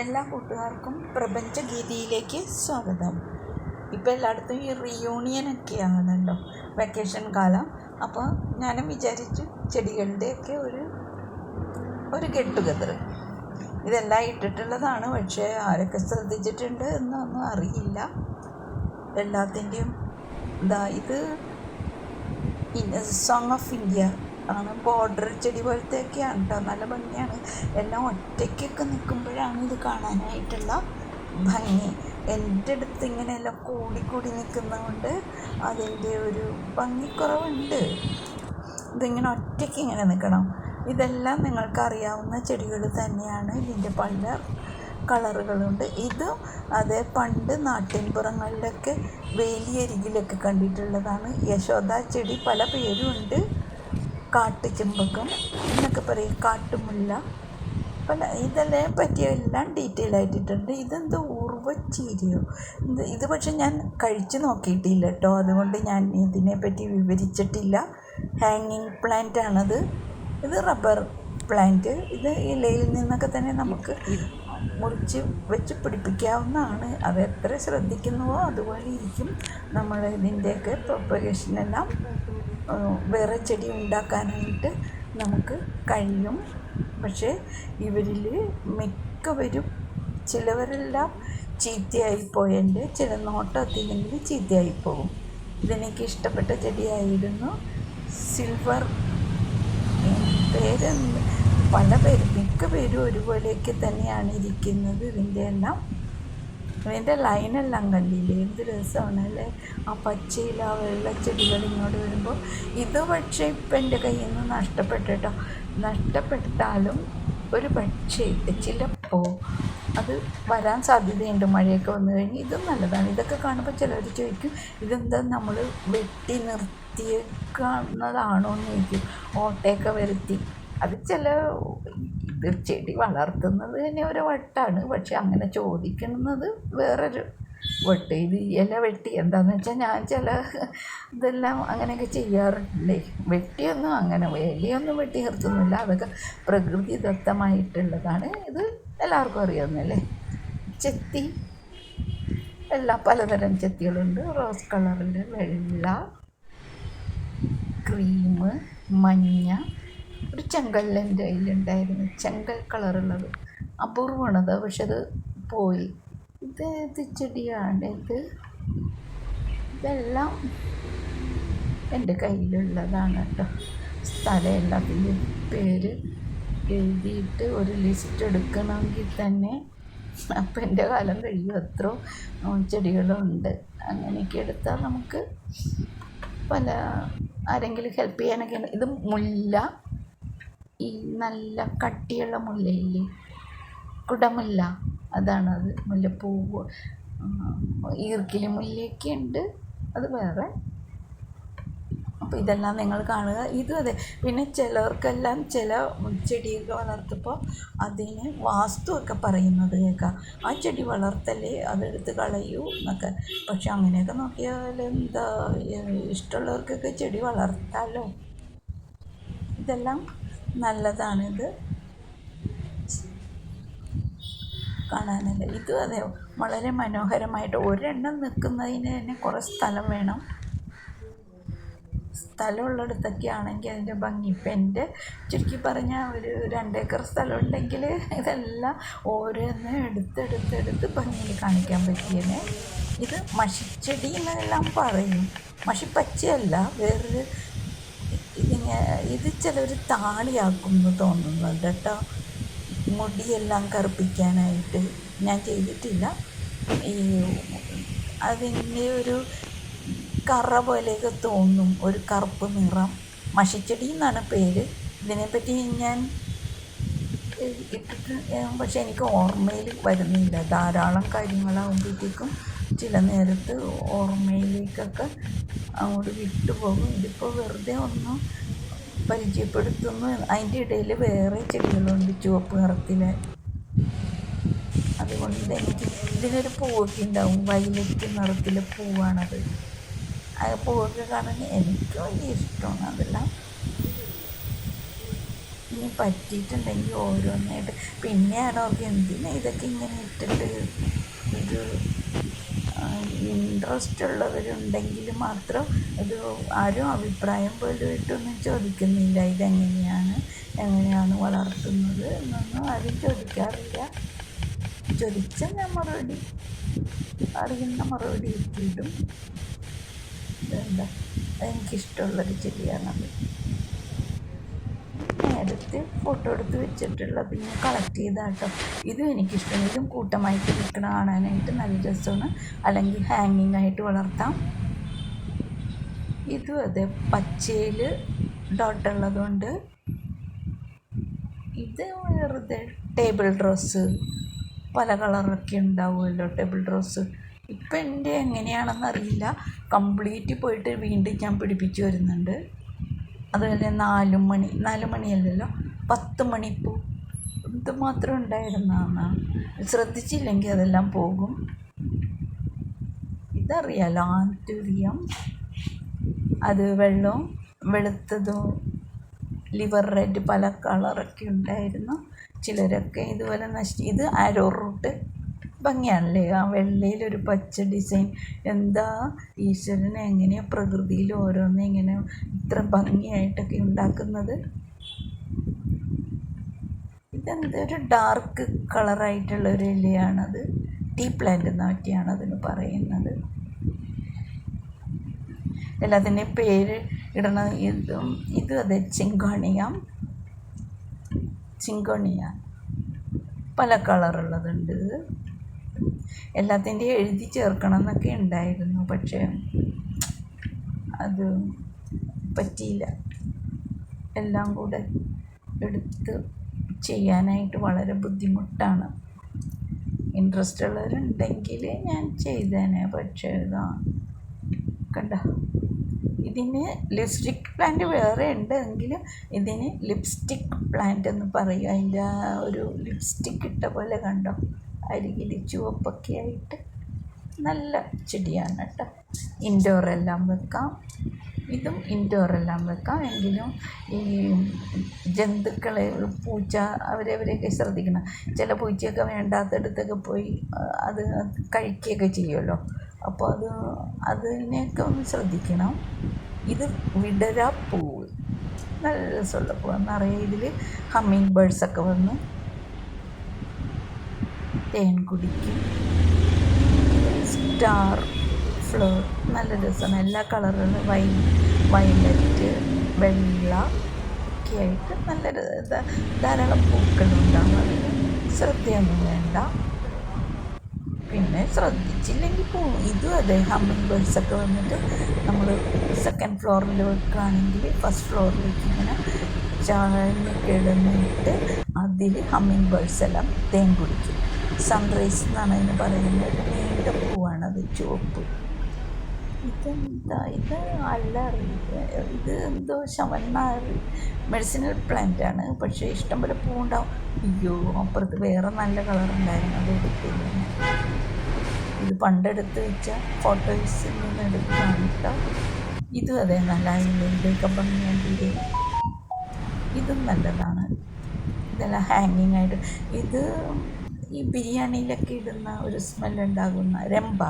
എല്ലാ കൂട്ടുകാർക്കും പ്രപഞ്ചഗീതിയിലേക്ക് സ്വാഗതം. ഇപ്പോൾ എല്ലായിടത്തും ഈ റിയൂണിയനൊക്കെ ആണല്ലോ വെക്കേഷൻ കാലം. അപ്പോൾ ഞാനും വിചാരിച്ചു ചെടികളുടെയൊക്കെ ഒരു ഒരു ഗെറ്റ് ടുഗദർ ഇതെല്ലാം ഇട്ടിട്ടുള്ളതാണ്. പക്ഷേ ആരൊക്കെ ശ്രദ്ധിച്ചിട്ടുണ്ട് എന്നൊന്നും അറിയില്ല. എല്ലാത്തിന്റെയും ഇതാ ഇത് സോങ് ഓഫ് ഇന്ത്യ ആണ്. ബോർഡർ ചെടി പോലത്തെയൊക്കെയാണ് കേട്ടോ നല്ല ഭംഗിയാണ്. എല്ലാം ഒറ്റയ്ക്കൊക്കെ നിൽക്കുമ്പോഴാണ് ഇത് കാണാനായിട്ടുള്ള ഭംഗി. എന്റെ അടുത്ത് ഇങ്ങനെയെല്ലാം കൂടി നിൽക്കുന്നതുകൊണ്ട് അതിന്റെ ഒരു ഭംഗിക്കുറവുണ്ട്. ഇതിങ്ങനെ ഒറ്റയ്ക്ക് ഇങ്ങനെ നിൽക്കണം. ഇതെല്ലാം നിങ്ങൾക്കറിയാവുന്ന ചെടികൾ തന്നെയാണ്. ഇതിന്റെ പല കളറുകളുണ്ട്. ഇതും അതേ പണ്ട് നാട്ടിൻപുറങ്ങളിലൊക്കെ വേലിയരികിലൊക്കെ കണ്ടിട്ടുള്ളതാണ്. യശോദ ചെടി പല പേരുമുണ്ട് കാട്ടുചെമ്പകം എന്നൊക്കെ പറയും കാട്ടുമുല്ല. പല ഇതെല്ലാം പറ്റിയ എല്ലാം ഡീറ്റെയിൽ ആയിട്ടിട്ടുണ്ട്. ഇതെന്തോ ഉറുവച്ചീരയോ ഇത് ഇത് പക്ഷെ ഞാൻ കഴിച്ചു നോക്കിയിട്ടില്ല കേട്ടോ. അതുകൊണ്ട് ഞാൻ ഇതിനെപ്പറ്റി വിവരിച്ചിട്ടില്ല. ഹാങ്ങിങ് പ്ലാന്റ് ആണത്. ഇത് റബ്ബർ പ്ലാന്റ് ഇത് ഇലയിൽ നിന്നൊക്കെ തന്നെ നമുക്ക് മുറിച്ച് വെച്ച് പിടിപ്പിക്കാവുന്നതാണ്. അത് എത്ര ശ്രദ്ധിക്കുന്നുവോ അതുപോലെ ഇരിക്കും. നമ്മൾ ഇതിന്റെയൊക്കെ പ്രൊപ്പഗേഷനെല്ലാം വേറെ ചെടി ഉണ്ടാക്കാനായിട്ട് നമുക്ക് കഴിയും. പക്ഷേ ഇവരിൽ മിക്കവരും ചിലവരെല്ലാം ചീത്തയായിപ്പോയതിന്റെ ചില നോട്ടത്തില്ലെങ്കിൽ ചീത്തയായിപ്പോകും ഇതെനിക്ക് ഇഷ്ടപ്പെട്ട ചെടിയായിരുന്നു സിൽവർ. പേര് പല പേര് മിക്ക പേരും ഒരുപോലെയൊക്കെ തന്നെയാണ് ഇരിക്കുന്നത്. ഇതിന്റെ എല്ലാം ഇതിന്റെ ലൈനെല്ലാം കണ്ടില്ലേ? എന്ത് രസമാണ് അല്ലേ ആ പച്ചയില ആ വെള്ളച്ചെടികൾ ഇങ്ങോട്ട് വരുമ്പോൾ ഇത് പക്ഷേ ഇപ്പം എന്റെ കയ്യിൽ നിന്ന് നഷ്ടപ്പെട്ടിട്ടോ നഷ്ടപ്പെട്ടാലും ഒരു പക്ഷേ ചിലപ്പോൾ അത് വരാൻ സാധ്യതയുണ്ട്. മഴയൊക്കെ വന്നു കഴിഞ്ഞ് ഇതും നല്ലതാണ്. ഇതൊക്കെ കാണുമ്പോൾ ചിലർ ചോദിക്കും ഇതെന്താ നമ്മൾ വെട്ടി നിർത്തിയേക്കുന്നതാണോ എന്ന് ചോദിക്കും. ഓട്ടയൊക്കെ വരുത്തി. അത് ചില ഇത് ചെടി വളർത്തുന്നത് തന്നെ ഒരു വട്ടാണ്. പക്ഷെ അങ്ങനെ ചോദിക്കുന്നത് വേറൊരു വട്ട്. ഇത് ഇല വെട്ടി. എന്താണെന്ന് വെച്ചാൽ ഞാൻ ചില ഇതെല്ലാം അങ്ങനെയൊക്കെ ചെയ്യാറില്ലേ? വെട്ടിയൊന്നും അങ്ങനെ ഇലയൊന്നും വെട്ടി നിർത്തുന്നില്ല. അതൊക്കെ പ്രകൃതി ദത്തമായിട്ടുള്ളതാണ്. ഇത് എല്ലാവർക്കും അറിയാവുന്നല്ലേ ചെത്തി. എല്ലാ പലതരം ചെത്തികളുണ്ട്. റോസ് കളറിൽ വെള്ള ക്രീം മഞ്ഞ ഒരു ചെങ്കല്ല എന്റെ കയ്യിലുണ്ടായിരുന്നു. ചെങ്കൽ കളറുള്ളത്. അപൂർവമാണത്. പക്ഷെ അത് പോയി. ഇത് ഏത് ചെടിയാണ് ഇത്? ഇതെല്ലാം എന്റെ കയ്യിലുള്ളതാണ് കേട്ടോ. സ്ഥലം എല്ലാത്തിന്റെയും പേര് എഴുതിയിട്ട് ഒരു ലിസ്റ്റ് എടുക്കണമെങ്കിൽ തന്നെ അപ്പം എന്റെ കാലം കഴിയും. അത്ര ചെടികളുണ്ട്. അങ്ങനെയൊക്കെ എടുത്താൽ നമുക്ക് പല ആരെങ്കിലും ഹെൽപ്പ് ചെയ്യാനൊക്കെ ഇത് മുല്ല. ഈ നല്ല കട്ടിയുള്ള മുല്ലയില്ലേ കുടമുല്ല. അതാണത് മുല്ലപ്പൂവ് ഈർക്കിലി മുല്ലയൊക്കെ ഉണ്ട്. അത് വേറെ. അപ്പോൾ ഇതെല്ലാം നിങ്ങൾ കാണുക. ഇതും അതെ. പിന്നെ ചിലർക്കെല്ലാം ചില ചെടിയൊക്കെ വളർത്തുമ്പോൾ അതിന് വാസ്തുവൊക്കെ പറയുന്നത് കേൾക്കാം. ആ ചെടി വളർത്തല്ലേ അതെടുത്ത് കളയൂ എന്നൊക്കെ. പക്ഷെ അങ്ങനെയൊക്കെ നോക്കിയാൽ എന്താ ഇഷ്ടമുള്ളവർക്കൊക്കെ ചെടി വളർത്താമല്ലോ ഇതെല്ലാം നല്ലതാണിത്. കാണാനല്ല. ഇതും അതെ വളരെ മനോഹരമായിട്ട് ഒരെണ്ണം നിൽക്കുന്നതിന് തന്നെ കുറേ സ്ഥലം വേണം. സ്ഥലമുള്ളിടത്തൊക്കെ ആണെങ്കിൽ അതിന്റെ ഭംഗി. ഇപ്പം എന്റെ ചുരുക്കി പറഞ്ഞാൽ ഒരു രണ്ടേക്കർ സ്ഥലം ഉണ്ടെങ്കിൽ ഇതെല്ലാം ഓരോന്ന് എടുത്തെടുത്തെടുത്ത് ഭംഗിയിൽ കാണിക്കാൻ പറ്റിയേ ഇത് മഷിച്ചെടി എന്നെല്ലാം പറയും. മഷിപ്പച്ചയല്ല വേറൊരു ഇത് ചിലർ താളിയാക്കും എന്ന് തോന്നുന്നുണ്ട് കേട്ടോ. മുടിയെല്ലാം കറുപ്പിക്കാനായിട്ട് ഞാൻ ചെയ്തിട്ടില്ല. ഈ അതിന്റെ ഒരു കറ പോലെയൊക്കെ തോന്നും ഒരു കറുപ്പ് നിറം. മഷിച്ചെടി എന്നാണ് പേര്. ഇതിനെപ്പറ്റി ഞാൻ ഇട്ടിട്ട് പക്ഷെ എനിക്ക് ഓർമ്മയിൽ വരുന്നില്ല. ധാരാളം കാര്യങ്ങളാകുമ്പോഴത്തേക്കും ചില നേരത്ത് ഓർമ്മയിലേക്കൊക്കെ അങ്ങോട്ട് വിട്ടുപോകും. ഇതിപ്പോൾ വെറുതെ ഒന്ന് പരിചയപ്പെടുത്തുന്നു. അതിന്റെ ഇടയിൽ വേറെ ചെടികളുണ്ട് ചുവപ്പ് നിറത്തിലെ. അതുകൊണ്ട് എനിക്ക് ഇതിനൊരു പൂവൊക്കെ ഉണ്ടാവും. വയലറ്റ് നിറത്തിലെ പൂവാണത്. ആ പൂവൊക്കെ കാണാൻ എനിക്ക് വലിയ ഇഷ്ടമാണ്. അതെല്ലാം ഇനി പറ്റിയിട്ടുണ്ടെങ്കിൽ ഓരോന്നായിട്ട്. പിന്നെയാണ് അവർക്ക് എന്തിനാ ഇതൊക്കെ ഇങ്ങനെ ഇട്ടിട്ട് ഒരു ഇൻട്രസ്റ്റ് ഉള്ളവരുണ്ടെങ്കിൽ മാത്രം അത് ആരും അഭിപ്രായം പോലും ഇട്ടൊന്നും ചോദിക്കുന്നില്ല. ഇതെങ്ങനെയാണ് എങ്ങനെയാണ് വളർത്തുന്നത് എന്നൊന്നും ആരും ചോദിക്കാറില്ല. ചോദിച്ചാൽ ഞാൻ മറുപടി അറിയുന്ന മറുപടി കിട്ടിയിട്ടും എന്താ എനിക്കിഷ്ടമുള്ളൊരു ചെടിയാണത് നേരത്തെ ഫോട്ടോ എടുത്ത് വെച്ചിട്ടുള്ള ഞാൻ കളക്ട് ചെയ്താട്ടോ. ഇതും എനിക്കിഷ്ടമാണ്. ഇതും കൂട്ടമായിട്ട് നിൽക്കണ കാണാനായിട്ട് നല്ല രസമാണ്. അല്ലെങ്കിൽ ഹാങ്ങിങ് ആയിട്ട് വളർത്താം. ഇതും അതെ പച്ചയിൽ ഡോട്ടുള്ളതുകൊണ്ട് ഇത് വെറുതെ ടേബിൾ ഡ്രസ്സ് പല കളറൊക്കെ ഉണ്ടാവുമല്ലോ ടേബിൾ ഡ്രസ്സ് ഇപ്പം എന്റെ എങ്ങനെയാണെന്ന് അറിയില്ല. കംപ്ലീറ്റ് പോയിട്ട് വീണ്ടും ഞാൻ പിടിപ്പിച്ച് വരുന്നുണ്ട്. അതുപോലെ നാല് മണി നാല് മണിയല്ലല്ലോ? പത്ത് മണിപ്പൂ ഇത് മാത്രം ഉണ്ടായിരുന്നാണ് ശ്രദ്ധിച്ചില്ലെങ്കിൽ അതെല്ലാം പോകും. ഇതറിയാലോ ആന്തൂരിയം? അത് വെള്ളവും വെളുത്തതും ലിവർ റെഡ് പല കളറൊക്കെ ഉണ്ടായിരുന്നു. ചിലരൊക്കെ ഇതുപോലെ നശിച്ചു ഇത് ആരോ റൂട്ട് ഭംഗിയാണല്ലേ? ആ വെള്ളയിലൊരു പച്ച ഡിസൈൻ എന്താ? ഈശ്വരനെ എങ്ങനെയാണ് പ്രകൃതിയിൽ ഓരോന്ന് ഇങ്ങനെ ഇത്ര ഭംഗിയായിട്ടൊക്കെ ഉണ്ടാക്കുന്നത്? ഇതെന്തൊരു ഡാർക്ക് കളറായിട്ടുള്ള ഒരു ഇലയാണത്. ടീ പ്ലാന്റ് എന്ന പറ്റിയാണ് അതിന് പറയുന്നത്. എല്ലാത്തിന്റെയും പേര് ഇടണ. ഇതും ഇത് അതെ ചിങ്കോണിയ ചിങ്കോണിയ പല കളറുള്ളതുണ്ട് എല്ലാത്തിന്റെയും എഴുതി ചേർക്കണം എന്നൊക്കെ ഉണ്ടായിരുന്നു. പക്ഷേ അത് പറ്റിയില്ല. എല്ലാം കൂടെ എടുത്ത് ചെയ്യാനായിട്ട് വളരെ ബുദ്ധിമുട്ടാണ്. ഇൻട്രസ്റ്റ് ഉള്ളവരുണ്ടെങ്കിൽ ഞാൻ ചെയ്തേനെ. പക്ഷേ ഇതാ കണ്ട? ഇതിന് ലിപ്സ്റ്റിക് പ്ലാന്റ് വേറെ ഉണ്ട് എങ്കിലും ഇതിന് ലിപ്സ്റ്റിക് പ്ലാന്റ് എന്ന് പറയും. അതിന്റെ ഒരു ലിപ്സ്റ്റിക് ഇട്ട പോലെ കണ്ടോ? അരികിൽ ചുവപ്പൊക്കെ ആയിട്ട് നല്ല ചെടിയാണ് കേട്ടോ. ഇൻഡോറെല്ലാം വെക്കാം. ഇതും ഇൻഡോറെല്ലാം വെക്കാം. എങ്കിലും ഈ ജന്തുക്കളെ പൂച്ച അവരവരെയൊക്കെ ശ്രദ്ധിക്കണം. ചില പൂച്ചയൊക്കെ വേണ്ടാത്തടത്തൊക്കെ പോയി അത് കഴിക്കുകയൊക്കെ ചെയ്യുമല്ലോ. അപ്പോൾ അത് അതിനെയൊക്കെ ഒന്ന് ശ്രദ്ധിക്കണം. ഇത് വിടരാപ്പൂവ് നല്ല രസമുള്ള പൂവ്. നിറയെ ഇതിൽ ഹമ്മിങ് ബേഡ്സൊക്കെ വന്ന് തേൻ കുടിക്കും. സ്റ്റാർ ഫ്ലവർ നല്ല രസമാണ്. എല്ലാ കളറുകളും വൈ വയലറ്റ് വെള്ള ഒക്കെ ആയിട്ട് നല്ല ധാരാളം പൂക്കളുണ്ടാവും അതിന് ശ്രദ്ധയൊന്നും വേണ്ട. പിന്നെ ശ്രദ്ധിച്ചില്ലെങ്കിൽ പോവും ഇതും അതെ ഹമ്മിങ് ബേഡ്സൊക്കെ വന്നിട്ട് നമ്മൾ സെക്കൻഡ് ഫ്ലോറിൽ വെക്കുകയാണെങ്കിൽ ഫസ്റ്റ് ഫ്ലോറിലേക്ക് ഇങ്ങനെ ചാഴ്ന്ന് കിടന്നിട്ട് അതിൽ ഹമ്മിങ് ബേഡ്സ് എല്ലാം തേൻ കുടിക്കും. സൺറൈസ് എന്നാണ് അതിന് പറയുന്നത്. നീണ്ട പൂവാണത് ചുവപ്പ്. ഇതെന്താ? ഇത് അല്ല ഇത് എന്തോ ശവന്മാർ മെഡിസിനൽ പ്ലാന്റ് ആണ്. പക്ഷേ ഇഷ്ടംപോലെ പൂവുണ്ടാവും. അയ്യോ അപ്പുറത്ത് വേറെ നല്ല കളർ ഉണ്ടായിരുന്നു. അത് എടുത്തില്ല ഇത് പണ്ടെടുത്ത് വെച്ച ഫോട്ടോസിൽ നിന്ന് എടുത്താണ് കേട്ടോ ഇതും അതെ നല്ല ഇതിന്റെയൊക്കെ ഭംഗിയായിട്ട് ഇതും നല്ലതാണ്. ഇതെല്ലാം ഹാങ്ങിങ് ആയിട്ട്. ഇത് ഈ ബിരിയാണിയിലൊക്കെ ഇടുന്ന ഒരു സ്മെല്ലുണ്ടാകുന്ന രമ്പ.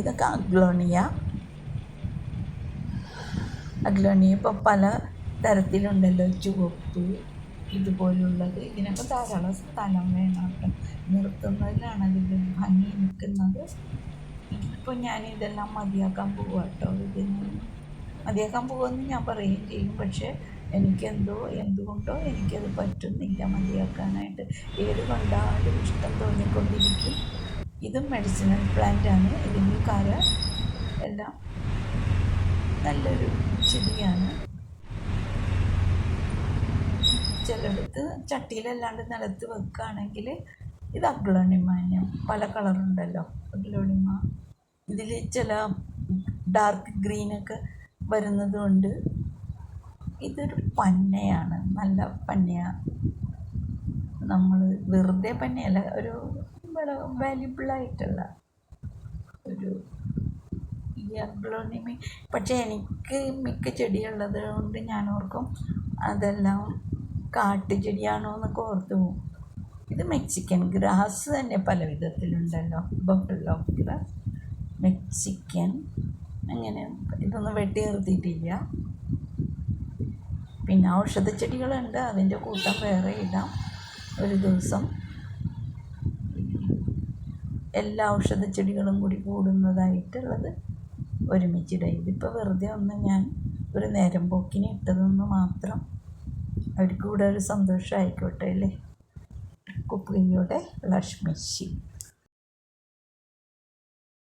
ഇതൊക്കെ അഗ്ലോണിയ. അഗ്ലോണിയ ഇപ്പോൾ പല തരത്തിലുണ്ടല്ലോ. ചുവപ്പ് ഇതുപോലുള്ളത്. ഇതിനൊക്കെ ധാരാളം സ്ഥലം വേണം കേട്ടോ നിർത്തുന്നതിലാണ് അതിന്റെ ഭംഗി നിൽക്കുന്നത്. ഇപ്പോൾ ഞാൻ ഇതെല്ലാം മതിയാക്കാൻ പോകുക കേട്ടോ ഇതിന്. മതിയാക്കാൻ പോകുമെന്ന് ഞാൻ പറയുകയും ചെയ്യും. പക്ഷേ എനിക്കെന്തോ എന്തുകൊണ്ടോ എനിക്കത് പറ്റുന്നില്ല മതിയാക്കാനായിട്ട്. ഏത് കണ്ടാലും ഇഷ്ടം തോന്നിക്കൊണ്ടിരിക്കും. ഇതും മെഡിസിനൽ പ്ലാന്റ് ആണ്. ഇതിന്റെ കര എല്ലാം നല്ലൊരു ചെടിയാണ്. ചിലയിടത്ത് ചട്ടിയിലല്ലാണ്ട് നിലത്ത് വെക്കുകയാണെങ്കിൽ ഇത് അഗ്ലോണിമാന്യം പല കളറുണ്ടല്ലോ അഗ്ലോണിമ. ഇതിൽ ചില ഡാർക്ക് ഗ്രീനൊക്കെ വരുന്നതുകൊണ്ട് ഇതൊരു പന്നയാണ് നല്ല പന്നയാണ് നമ്മൾ വെറുതെ പന്നയല്ല ഒരു വാല്യുബിളായിട്ടുള്ള ഒരു ഈ അഗ്ലോണിമ. പക്ഷേ എനിക്ക് മിക്ക ചെടിയുള്ളത് കൊണ്ട് ഞാൻ ഓർക്കും അതെല്ലാം കാട്ടുചെടിയാണോ എന്നൊക്കെ ഓർത്തു പോകും. ഇത് മെക്സിക്കൻ ഗ്രാസ് തന്നെ പല വിധത്തിലുണ്ടല്ലോ. ബഫല്ലോ ഗ്രാസ് മെക്സിക്കൻ അങ്ങനെ ഇതൊന്നും വെട്ടി നിർത്തിയിട്ടില്ല. പിന്നെ ഔഷധ ചെടികളുണ്ട് അതിന്റെ കൂട്ടം വേറെ ഇടാം. ഒരു ദിവസം എല്ലാ ഔഷധ ചെടികളും കൂടി കൂടുന്നതായിട്ടുള്ളത് ഒരുമിച്ചിടുക ഇതിപ്പോൾ വെറുതെ ഒന്ന് ഞാൻ ഒരു നേരം പോക്കിന് ഇട്ടതെന്ന് മാത്രം അവർക്ക് കൂടെ ഒരു സന്തോഷമായിക്കോട്ടെ അല്ലേ? കുക്കിങ്ങിയുടെ ലക്ഷ്മിശി